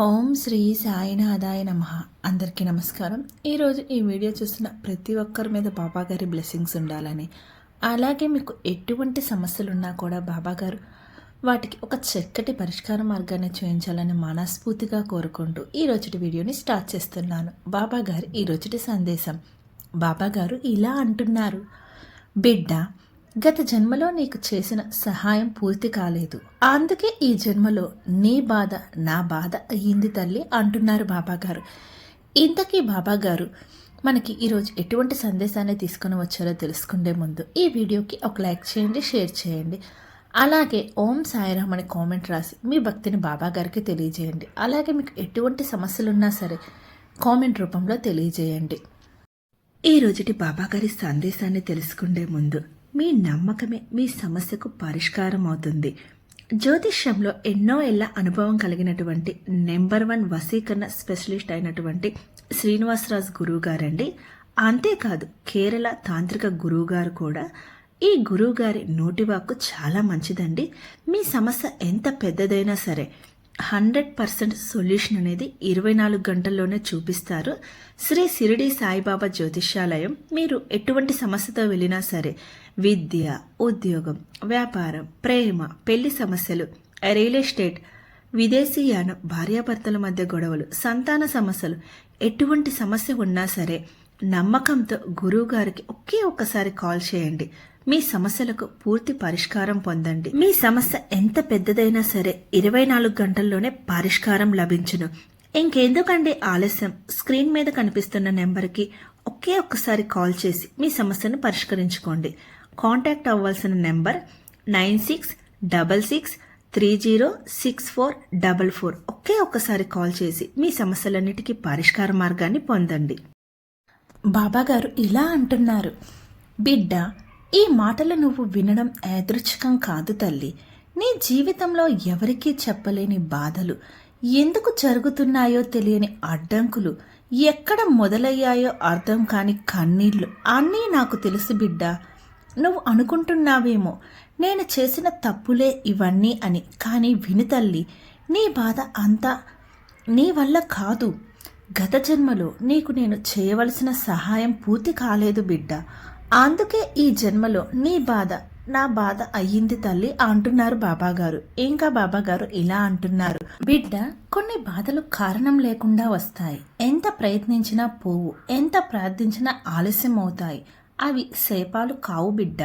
ఓం శ్రీ సాయినాథాయ నమ. అందరికీ నమస్కారం. ఈరోజు ఈ వీడియో చూస్తున్న ప్రతి ఒక్కరి మీద బాబా గారి బ్లెస్సింగ్స్ ఉండాలని. అలాగే మీకు ఎటువంటి సమస్యలు ఉన్నా కూడా బాబాగారు వాటికి ఒక చక్కటి పరిష్కార మార్గాన్ని చూపించాలని మనస్ఫూర్తిగా కోరుకుంటూ ఈ రోజుటి వీడియోని స్టార్ట్ చేస్తున్నాను. బాబా గారి ఈ రోజుటి సందేశం. బాబాగారు ఇలా అంటున్నారు. బిడ్డ గత జన్మలో నీకు చేసిన సహాయం పూర్తి కాలేదు. అందుకే ఈ జన్మలో నీ బాధ నా బాధ అయ్యింది తల్లి అంటున్నారు బాబాగారు. ఇంతకీ బాబాగారు మనకి ఈరోజు ఎటువంటి సందేశాన్ని తీసుకొని వచ్చారో తెలుసుకునే ముందు ఈ వీడియోకి ఒక లైక్ చేయండి షేర్ చేయండి. అలాగే ఓం సాయిరామ్ అని కామెంట్ రాసి మీ భక్తిని బాబాగారికి తెలియజేయండి. అలాగే మీకు ఎటువంటి సమస్యలున్నా సరే కామెంట్ రూపంలో తెలియజేయండి. ఈ రోజుటి బాబాగారి సందేశాన్ని తెలుసుకునే ముందు మీ నమ్మకమే మీ సమస్యకు పరిష్కారం అవుతుంది జ్యోతిష్యంలో ఎన్నో ఏళ్ళ అనుభవం కలిగినటువంటి నెంబర్ వన్ వసీకరణ స్పెషలిస్ట్ అయినటువంటి శ్రీనివాసరాజు గురువు గారండి అంతేకాదు కేరళ తాంత్రిక గురువు గారు కూడా ఈ గురువు గారి నోటివాక్కు చాలా మంచిదండి. మీ సమస్య ఎంత పెద్దదైనా సరే హండ్రెడ్ పర్సెంట్ సొల్యూషన్ అనేది ఇరవై నాలుగు గంటల్లోనే చూపిస్తారు. శ్రీ సిరిడి సాయిబాబా జ్యోతిష్యాలయం మీరు ఎటువంటి సమస్యతో వెళ్ళినా సరే విద్య ఉద్యోగం వ్యాపారం ప్రేమ పెళ్ళి సమస్యలు రియల్ ఎస్టేట్ విదేశీయానం భార్యాభర్తల మధ్య గొడవలు సంతాన సమస్యలు ఎటువంటి సమస్య ఉన్నా సరే నమ్మకంతో గురువు గారికి ఒకే ఒక్కసారి కాల్ చేయండి. మీ సమస్యలకు పూర్తి పరిష్కారం పొందండి. మీ సమస్య ఎంత పెద్దదైనా సరే ఇరవై నాలుగు గంటల్లోనే పరిష్కారం లభించును. ఇంకెందుకండి ఆలస్యం? స్క్రీన్ మీద కనిపిస్తున్న నెంబర్కి ఒకే ఒక్కసారి కాల్ చేసి మీ సమస్యను పరిష్కరించుకోండి. కాంటాక్ట్ అవ్వాల్సిన number nine six double six three zero six four double four. ఒకే ఒక్కసారి కాల్ చేసి మీ సమస్యలన్నిటికీ పరిష్కార మార్గాన్ని పొందండి. బాబాగారు ఇలా అంటున్నారు. బిడ్డ ఈ మాటలు నువ్వు వినడం యాదృచ్ఛికం కాదు తల్లి. నీ జీవితంలో ఎవరికీ చెప్పలేని బాధలు ఎందుకు జరుగుతున్నాయో తెలియని అడ్డంకులు ఎక్కడ మొదలయ్యాయో అర్థం కాని కన్నీళ్ళు అన్నీ నాకు తెలుసు బిడ్డ. నువ్వు అనుకుంటున్నావేమో నేను చేసిన తప్పులే ఇవన్నీ అని. కానీ విను తల్లి నీ బాధ అంతా నీ వల్ల కాదు. గత జన్మలో నీకు నేను చేయవలసిన సహాయం పూర్తి కాలేదు బిడ్డ. అందుకే ఈ జన్మలో నీ బాధ నా బాధ అయ్యింది తల్లి అంటున్నారు బాబాగారు. ఇంకా బాబాగారు ఇలా అంటున్నారు. బిడ్డ కొన్ని బాధలు కారణం లేకుండా వస్తాయి. ఎంత ప్రయత్నించినా పోవు. ఎంత ప్రార్థించినా ఆలస్యం అవుతాయి అవి శేపాలు కావు బిడ్డ.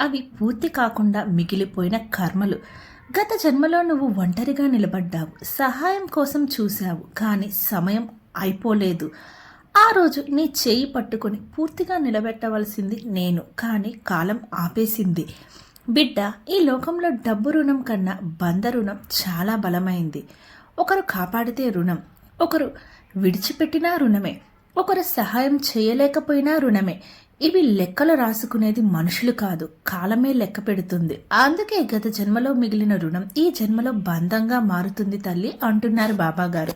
అవి పూర్తి కాకుండా మిగిలిపోయిన కర్మలు. గత జన్మలో నువ్వు ఒంటరిగా నిలబడ్డావు. సహాయం కోసం చూశావు. కానీ సమయం అయిపోలేదు. ఆ రోజు నీ చేయి పట్టుకొని పూర్తిగా నిలబెట్టవలసింది నేను కానీ కాలం ఆపేసింది. బిడ్డ ఈ లోకంలో డబ్బు రుణం కన్నా బంధ రుణం చాలా బలమైంది. ఒకరు కాపాడితే రుణం ఒకరు విడిచిపెట్టినా రుణమే ఒకరు సహాయం చేయలేకపోయినా రుణమే. ఇవి లెక్కలు రాసుకునేది మనుషులు కాదు కాలమే లెక్క పెడుతుంది. అందుకే గత జన్మలో మిగిలిన రుణం ఈ జన్మలో బంధంగా మారుతుంది తల్లి అంటున్నారు బాబాగారు.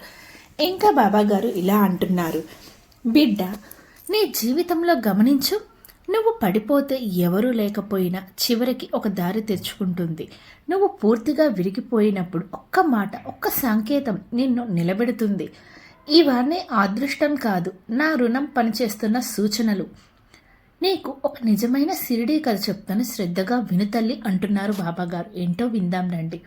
ఇంకా బాబాగారు ఇలా అంటున్నారు. బిడ్డ నీ జీవితంలో గమనించు నువ్వు పడిపోతే ఎవరూ లేకపోయినా చివరికి ఒక దారి తెచ్చుకుంటుంది. నువ్వు పూర్తిగా విరిగిపోయినప్పుడు ఒక్క మాట ఒక్క సంకేతం నిన్ను నిలబెడుతుంది. ఇవన్నీ అదృష్టం కాదు నా రుణం పనిచేస్తున్న సూచనలు. నీకు ఒక నిజమైన సిరిడీ కథ చెప్తాను శ్రద్ధగా వినుతల్లి అంటున్నారు బాబాగారు. ఏంటో విందాం రండి.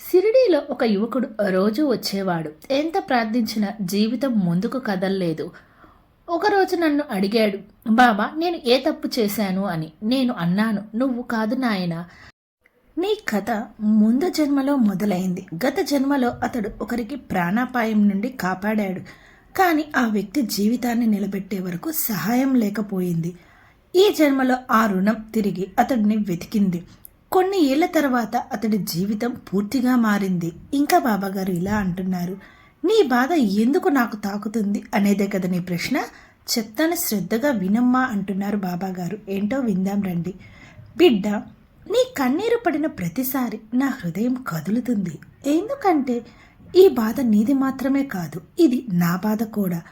సిరిడీలో ఒక యువకుడు రోజు వచ్చేవాడు. ఎంత ప్రార్థించినా జీవితం ముందుకు కదల్లేదు. ఒకరోజు నన్ను అడిగాడు బాబా నేను ఏ తప్పు చేశాను? అని. నేను అన్నాను నువ్వు కాదు నాయన. నీ కథ ముందు జన్మలో మొదలైంది. గత జన్మలో అతడు ఒకరికి ప్రాణాపాయం నుండి కాపాడాడు. కానీ ఆ వ్యక్తి జీవితాన్ని నిలబెట్టే వరకు సహాయం లేకపోయింది. ఈ జన్మలో ఆ రుణం తిరిగి అతడిని వెతికింది. కొన్ని ఏళ్ళ తర్వాత అతడి జీవితం పూర్తిగా మారింది. ఇంకా బాబాగారు ఇలా అంటున్నారు నీ బాధ ఎందుకు నాకు తాకుతుంది? అనేదే కదా నీ ప్రశ్న. చెప్తాను శ్రద్ధగా వినమ్మా అంటున్నారు బాబాగారు. ఏంటో విందాం రండి. బిడ్డ నీ కన్నీరు పడిన ప్రతిసారి నా హృదయం కదులుతుంది. ఎందుకంటే ఈ బాధ నీది మాత్రమే కాదు ఇది నా బాధ కూడా.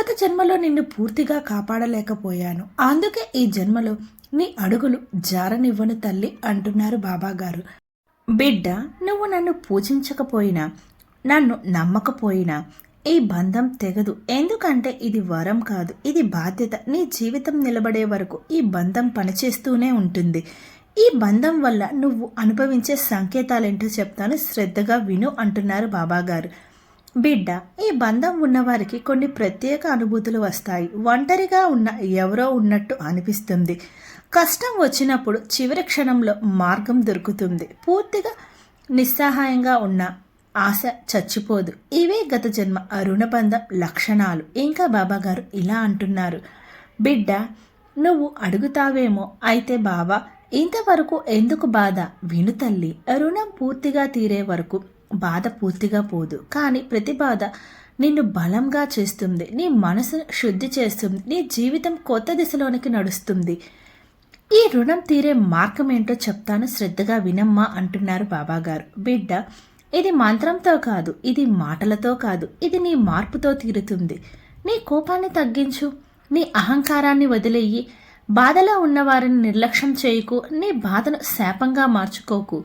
గత జన్మలో నిన్ను పూర్తిగా కాపాడలేకపోయాను. అందుకే ఈ జన్మలో నీ అడుగులు జారనివ్వను తల్లి అంటున్నారు బాబాగారు. బిడ్డ నువ్వు నన్ను పూజించకపోయినా నన్ను నమ్మకపోయినా ఈ బంధం తెగదు. ఎందుకంటే ఇది వరం కాదు. ఇది బాధ్యత. నీ జీవితం నిలబడే వరకు ఈ బంధం పనిచేస్తూనే ఉంటుంది. ఈ బంధం వల్ల నువ్వు అనుభవించే సంకేతాలేంటో చెప్తాను. శ్రద్ధగా విను అంటున్నారు బాబాగారు. బిడ్డ ఈ బంధం ఉన్నవారికి కొన్ని ప్రత్యేక అనుభూతులు వస్తాయి. ఒంటరిగా ఉన్న ఎవరో ఉన్నట్టు అనిపిస్తుంది. కష్టం వచ్చినప్పుడు చివరి క్షణంలో మార్గం దొరుకుతుంది. పూర్తిగా నిస్సహాయంగా ఉన్న ఆశ చచ్చిపోదు. ఇవే గత జన్మ అరుణబంధం లక్షణాలు. ఇంకా బాబాగారు ఇలా అంటున్నారు. బిడ్డ నువ్వు అడుగుతావేమో. అయితే బాబా ఇంతవరకు ఎందుకు బాధ? విను తల్లి. రుణం పూర్తిగా తీరే వరకు బాధ పూర్తిగా పోదు. కానీ ప్రతి బాధ నిన్ను బలంగా చేస్తుంది. నీ మనసును శుద్ధి చేస్తుంది. నీ జీవితం కొత్త దిశలోనికి నడుస్తుంది. ఈ రుణం తీరే మార్గం ఏంటో చెప్తాను శ్రద్ధగా వినమ్మా అంటున్నారు బాబాగారు. బిడ్డ ఇది మంత్రంతో కాదు ఇది మాటలతో కాదు ఇది నీ మార్పుతో తీరుతుంది. నీ కోపాన్ని తగ్గించు నీ అహంకారాన్ని వదిలేయి బాధలో ఉన్నవారిని నిర్లక్ష్యం చేయకు నీ బాధను శాపంగా మార్చుకోకు.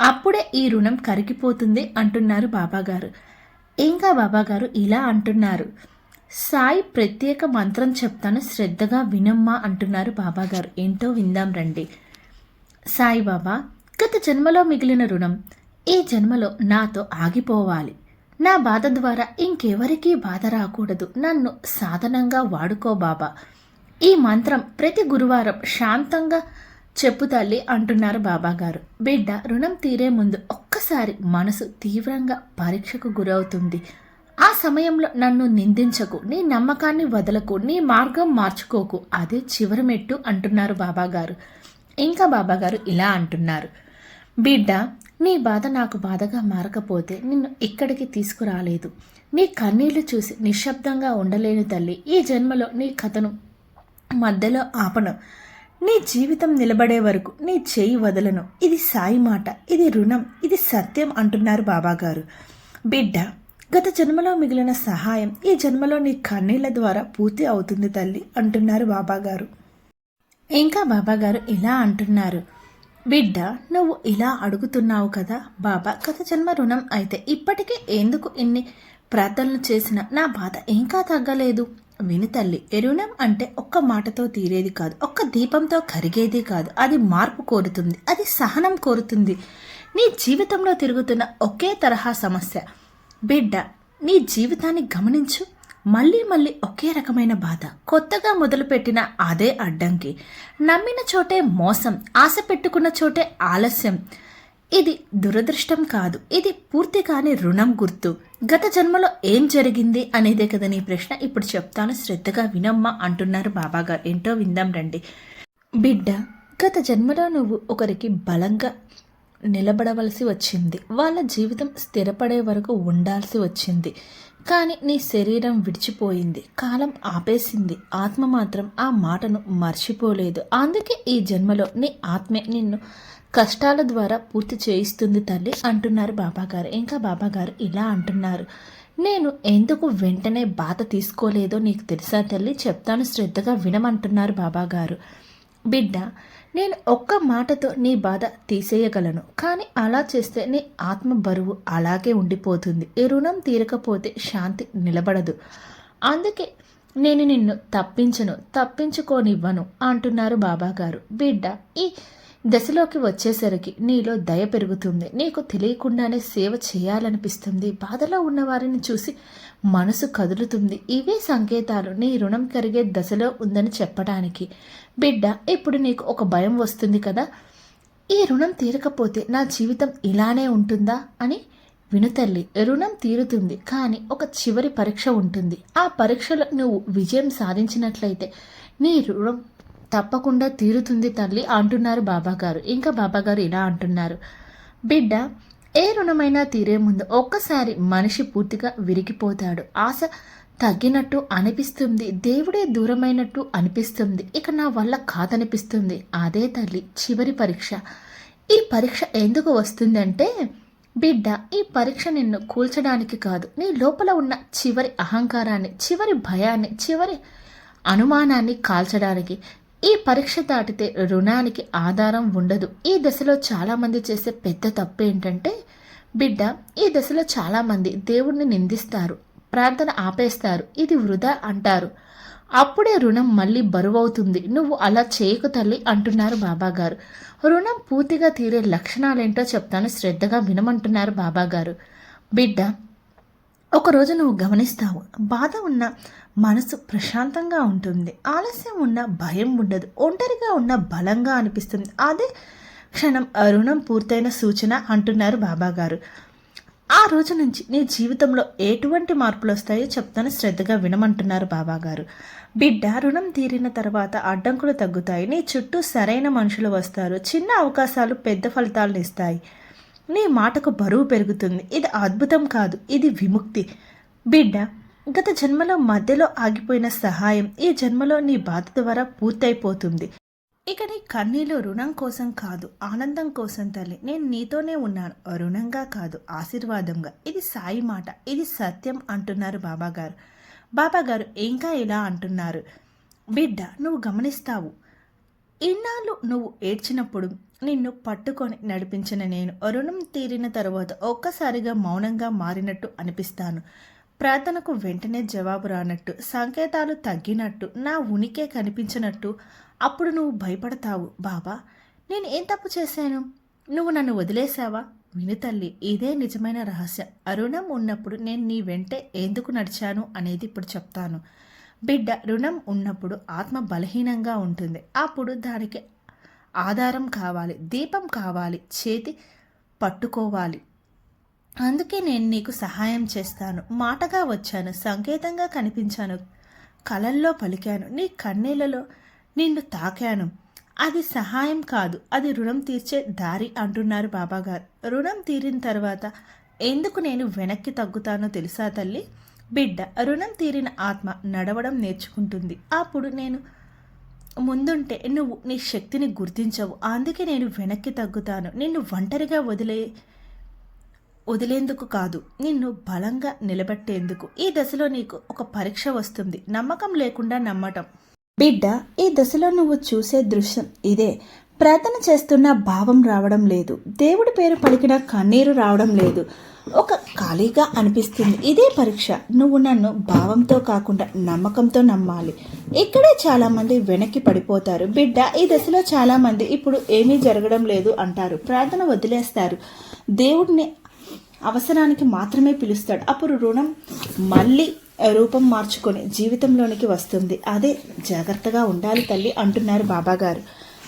అప్పుడే ఈ రుణం కరిగిపోతుంది అంటున్నారు బాబాగారు. ఇంకా బాబాగారు ఇలా అంటున్నారు? సాయి ప్రత్యేక మంత్రం చెప్తాను శ్రద్ధగా వినమ్మా అంటున్నారు బాబాగారు. ఏంటో విందాం రండి. సాయిబాబా గత జన్మలో మిగిలిన రుణం ఈ జన్మలో నాతో ఆగిపోవాలి. నా బాధ ద్వారా ఇంకెవరికీ బాధ రాకూడదు. నన్ను సాధనంగా వాడుకో బాబా. ఈ మంత్రం ప్రతి గురువారం శాంతంగా చెప్పు తల్లి అంటున్నారు బాబాగారు. బిడ్డ రుణం తీరే ముందు ఒక్కసారి మనసు తీవ్రంగా పరీక్షకు గురవుతుంది. ఆ సమయంలో నన్ను నిందించకు నీ నమ్మకాన్ని వదలకు నీ మార్గం మార్చుకోకు. అదే చివరి మెట్టు అంటున్నారు బాబాగారు. ఇంకా బాబాగారు ఇలా అంటున్నారు. బిడ్డ నీ బాధ నాకు బాధగా మారకపోతే నిన్ను ఇక్కడికి తీసుకురాలేదు. నీ కన్నీళ్ళు చూసి నిశ్శబ్దంగా ఉండలేని తల్లి. ఈ జన్మలో నీ కథను మధ్యలో ఆపను. నీ జీవితం నిలబడే వరకు నీ చేయి వదలను. ఇది సాయి మాట ఇది రుణం ఇది సత్యం అంటున్నారు బాబాగారు. బిడ్డ గత జన్మలో మిగిలిన సహాయం ఈ జన్మలో నీ కన్నీళ్ళ ద్వారా పూర్తి అవుతుంది తల్లి అంటున్నారు బాబాగారు. ఇంకా బాబాగారు ఇలా అంటున్నారు. బిడ్డ నువ్వు ఇలా అడుగుతున్నావు కదా బాబా గత జన్మ రుణం అయితే ఇప్పటికే ఎందుకు ఇన్ని ప్రార్థనలు చేసినా? నా బాధ ఇంకా తగ్గలేదు. విని తల్లి ఎరుణం అంటే ఒక్క మాటతో తీరేది కాదు ఒక్క దీపంతో కరిగేది కాదు. అది మార్పు కోరుతుంది అది సహనం కోరుతుంది. నీ జీవితంలో తిరుగుతున్న ఒకే తరహా సమస్య బిడ్డ నీ జీవితాన్ని గమనించు. మళ్ళీ మళ్ళీ ఒకే రకమైన బాధ. కొత్తగా మొదలుపెట్టిన అదే అడ్డంకి. నమ్మిన చోటే మోసం ఆశ పెట్టుకున్న చోటే ఆలస్యం. ఇది దురదృష్టం కాదు ఇది పూర్తి కాని రుణం గుర్తు. గత జన్మలో ఏం జరిగింది అనేదే కదా నీ ప్రశ్న. ఇప్పుడు చెప్తాను శ్రద్ధగా వినమ్మా అంటున్నారు బాబాగారు. ఏంటో విందాం రండి. బిడ్డ గత జన్మలో నువ్వు ఒకరికి బలంగా నిలబడవలసి వచ్చింది. వాళ్ళ జీవితం స్థిరపడే వరకు ఉండాల్సి వచ్చింది. కానీ నీ శరీరం విడిచిపోయింది. కాలం ఆపేసింది. ఆత్మ మాత్రం ఆ మాటను మర్చిపోలేదు. అందుకే ఈ జన్మలో నీ ఆత్మే నిన్ను కష్టాల ద్వారా పూర్తి చేయిస్తుంది తల్లి అంటున్నారు బాబాగారు. ఇంకా బాబాగారు ఇలా అంటున్నారు. నేను ఎందుకు వెంటనే బాధ తీసుకోలేదో నీకు తెలుసా తల్లి? చెప్తాను శ్రద్ధగా వినమంటున్నారు బాబాగారు. బిడ్డ నేను ఒక్క మాటతో నీ బాధ తీసేయగలను. కానీ అలా చేస్తే నీ ఆత్మ బరువు అలాగే ఉండిపోతుంది. ఈ రుణం తీరకపోతే శాంతి నిలబడదు. అందుకే నేను నిన్ను తప్పించను తప్పించుకోనివ్వను అంటున్నారు బాబాగారు. బిడ్డ ఈ దశలోకి వచ్చేసరికి నీలో దయ పెరుగుతుంది. నీకు తెలియకుండానే సేవ చేయాలనిపిస్తుంది. బాధలో ఉన్న వారిని చూసి మనసు కదులుతుంది. ఇవే సంకేతాలు నీ రుణం కరిగే దశలో ఉందని చెప్పడానికి బిడ్డ ఇప్పుడు నీకు ఒక భయం వస్తుంది కదా? ఈ రుణం తీరకపోతే నా జీవితం ఇలానే ఉంటుందా? అని వినుతల్లి రుణం తీరుతుంది కానీ ఒక చివరి పరీక్ష ఉంటుంది. ఆ పరీక్షలో నువ్వు విజయం సాధించినట్లయితే నీ రుణం తప్పకుండా తీరుతుంది తల్లి అంటున్నారు బాబాగారు. ఇంకా బాబాగారు ఇలా అంటున్నారు. బిడ్డ ఏ రుణమైనా తీరే ముందు ఒక్కసారి మనిషి పూర్తిగా విరిగిపోతాడు. ఆశ తగ్గినట్టు అనిపిస్తుంది. దేవుడే దూరమైనట్టు అనిపిస్తుంది. ఇక నా వల్ల కాదనిపిస్తుంది. అదే తల్లి చివరి పరీక్ష. ఈ పరీక్ష ఎందుకు వస్తుందంటే బిడ్డ ఈ పరీక్ష నిన్ను కూల్చడానికి కాదు. నీ లోపల ఉన్న చివరి అహంకారాన్ని చివరి భయాన్ని చివరి అనుమానాన్ని కాల్చడానికి ఈ పరీక్ష దాటితే రుణానికి ఆధారం ఉండదు. ఈ దశలో చాలామంది చేసే పెద్ద తప్పు ఏంటంటే బిడ్డ ఈ దశలో చాలామంది దేవుణ్ణి నిందిస్తారు ప్రార్థన ఆపేస్తారు ఇది వృధా అంటారు. అప్పుడే రుణం మళ్ళీ బరువవుతుంది. నువ్వు అలా చేయకు తల్లి అంటున్నారు బాబాగారు. రుణం పూర్తిగా తీరే లక్షణాలేంటో చెప్తాను శ్రద్ధగా వినమంటున్నారు బాబాగారు. బిడ్డ ఒకరోజు నువ్వు గమనిస్తావు బాధ ఉన్న మనసు ప్రశాంతంగా ఉంటుంది. ఆలస్యం ఉన్న భయం ఉండదు. ఒంటరిగా ఉన్న బలంగా అనిపిస్తుంది. అదే క్షణం రుణం పూర్తయిన సూచన అంటున్నారు బాబాగారు. ఆ రోజు నుంచి నీ జీవితంలో ఎటువంటి మార్పులు వస్తాయో చెప్తాను శ్రద్ధగా వినమంటున్నారు బాబాగారు. బిడ్డ రుణం తీరిన తర్వాత అడ్డంకులు తగ్గుతాయి. నీ చుట్టూ సరైన మనుషులు వస్తారు. చిన్న అవకాశాలు పెద్ద ఫలితాలను ఇస్తాయి. నీ మాటకు బరువు పెరుగుతుంది. ఇది అద్భుతం కాదు. ఇది విముక్తి. బిడ్డ గత జన్మలో మధ్యలో ఆగిపోయిన సహాయం ఈ జన్మలో నీ బాధ ద్వారా పూర్తయిపోతుంది. ఇక నీ కన్నీలు రుణం కోసం కాదు ఆనందం కోసం తల్లి. నేను నీతోనే ఉన్నాను. రుణంగా కాదు ఆశీర్వాదంగా. ఇది సాయి మాట ఇది సత్యం అంటున్నారు బాబాగారు. బాబాగారు ఇంకా ఇలా అంటున్నారు. బిడ్డ నువ్వు గమనిస్తావు. ఇన్నాళ్ళు నువ్వు ఏడ్చినప్పుడు నిన్ను పట్టుకొని నడిపించిన నేను రుణం తీరిన తర్వాత ఒక్కసారిగా మౌనంగా మారినట్టు అనిపిస్తాను. ప్రార్థనకు వెంటనే జవాబు రానట్టు సంకేతాలు తగ్గినట్టు నా ఉనికే కనిపించినట్టు అప్పుడు నువ్వు భయపడతావు. బాబా నేను ఏం తప్పు చేశాను? నువ్వు నన్ను వదిలేశావా? విను తల్లి ఇదే నిజమైన రహస్యం. అరుణం ఉన్నప్పుడు నేను నీ వెంటే ఎందుకు నడిచాను అనేది ఇప్పుడు చెప్తాను. బిడ్డ రుణం ఉన్నప్పుడు ఆత్మ బలహీనంగా ఉంటుంది. అప్పుడు దానికి ఆధారం కావాలి దీపం కావాలి చేతి పట్టుకోవాలి. అందుకే నేను నీకు సహాయం చేస్తాను. మాటగా వచ్చాను. సంకేతంగా కనిపించాను. కలల్లో పలికాను. నీ కన్నీళ్ళలో నిన్ను తాకాను. అది సహాయం కాదు. అది రుణం తీర్చే దారి అంటున్నారు బాబాగారు. రుణం తీరిన తర్వాత ఎందుకు నేను వెనక్కి తగ్గుతానో తెలుసా తల్లి? బిడ్డ రుణం తీరిన ఆత్మ నడవడం నేర్చుకుంటుంది. అప్పుడు నేను ముందుంటే నువ్వు నీ శక్తిని గుర్తించవు. అందుకే నేను వెనక్కి తగ్గుతాను. నిన్ను ఒంటరిగా వదిలే వదిలేందుకు కాదు నిన్ను బలంగా నిలబెట్టేందుకు. ఈ దశలో నీకు ఒక పరీక్ష వస్తుంది. నమ్మకం లేకుండా నమ్మటం. బిడ్డ ఈ దశలో నువ్వు చూసే దృశ్యం ఇదే. ప్రార్థన చేస్తున్న భావం రావడం లేదు. దేవుడి పేరు పలికిన కన్నీరు రావడం లేదు. ఒక ఖాళీగా అనిపిస్తుంది. ఇదే పరీక్ష. నువ్వు నన్ను భావంతో కాకుండా నమ్మకంతో నమ్మాలి. ఇక్కడే చాలామంది వెనక్కి పడిపోతారు. బిడ్డ ఈ దశలో చాలామంది ఇప్పుడు ఏమీ జరగడం లేదు అంటారు. ప్రార్థన వదిలేస్తారు. దేవుడిని అవసరానికి మాత్రమే పిలుస్తాడు. అప్పుడు రుణం మళ్ళీ రూపం మార్చుకొని జీవితంలోనికి వస్తుంది. అదే జాగ్రత్తగా ఉండాలి తల్లి అంటున్నారు బాబాగారు.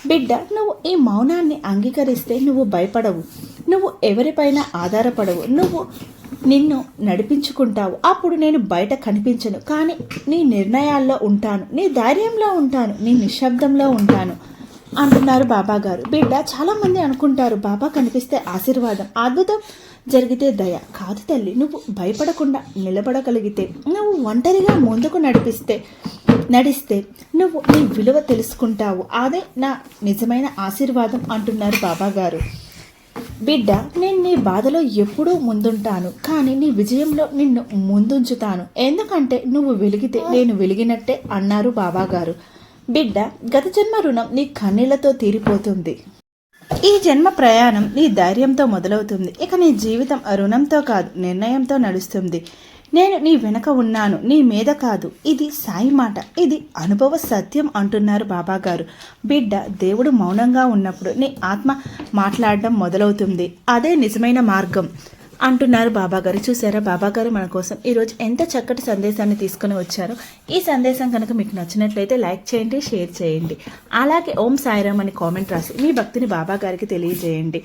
బిడ్డ నువ్వు ఈ మౌనాన్ని అంగీకరిస్తే నువ్వు భయపడవు. నువ్వు ఎవరిపైన ఆధారపడవు. నువ్వు నిన్ను నడిపించుకుంటావు. అప్పుడు నేను బయట కనిపించను. కానీ నీ నిర్ణయాల్లో ఉంటాను. నీ ధైర్యంలో ఉంటాను. నీ నిశ్శబ్దంలో ఉంటాను అంటున్నారు బాబాగారు. బిడ్డ చాలామంది అనుకుంటారు బాబా కనిపిస్తే ఆశీర్వాదం అద్భుతం జరిగితే దయ. కాదు తల్లి నువ్వు భయపడకుండా నిలబడగలిగితే నువ్వు ఒంటరిగా ముందుకు నడిపిస్తే నడిస్తే నువ్వు నీ విలువ తెలుసుకుంటావు. అదే నా నిజమైన ఆశీర్వాదం అంటున్నారు బాబాగారు. బిడ్డ నేను నీ బాధలో ఎప్పుడూ ముందుంటాను కానీ నీ విజయంలో నిన్ను ముందుంచుతాను. ఎందుకంటే నువ్వు వెలిగితే నేను వెలిగినట్టే అన్నారు బాబాగారు. బిడ్డ గత జన్మ రుణం నీ కన్నీళ్ళతో తీరిపోతుంది. ఈ జన్మ ప్రయాణం నీ ధైర్యంతో మొదలవుతుంది. ఇక నీ జీవితం రుణంతో కాదు నిర్ణయంతో నడుస్తుంది. నేను నీ వెనక ఉన్నాను నీ మీద కాదు. ఇది సాయి మాట ఇది అనుభవ సత్యం అంటున్నారు బాబాగారు. బిడ్డ దేవుడు మౌనంగా ఉన్నప్పుడు నీ ఆత్మ మాట్లాడడం మొదలవుతుంది. అదే నిజమైన మార్గం. అంటున్నారు బాబాగారు. చూసారా? బాబాగారు మన కోసం ఈరోజు ఎంత చక్కటి సందేశాన్ని తీసుకుని వచ్చారో. ఈ సందేశం కనుక మీకు నచ్చినట్లయితే లైక్ చేయండి షేర్ చేయండి. అలాగే ఓం సాయిరామ్ అని కామెంట్ రాసి మీ భక్తిని బాబాగారికి తెలియజేయండి.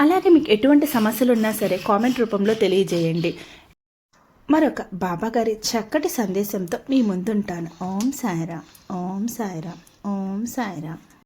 అలాగే మీకు ఎటువంటి సమస్యలు ఉన్నా సరే కామెంట్ రూపంలో తెలియజేయండి. మరొక బాబాగారి చక్కటి సందేశంతో మీ ముందుంటాను. ఓం సాయిరామ్ ఓం సాయిరామ్ ఓం సాయిరామ్.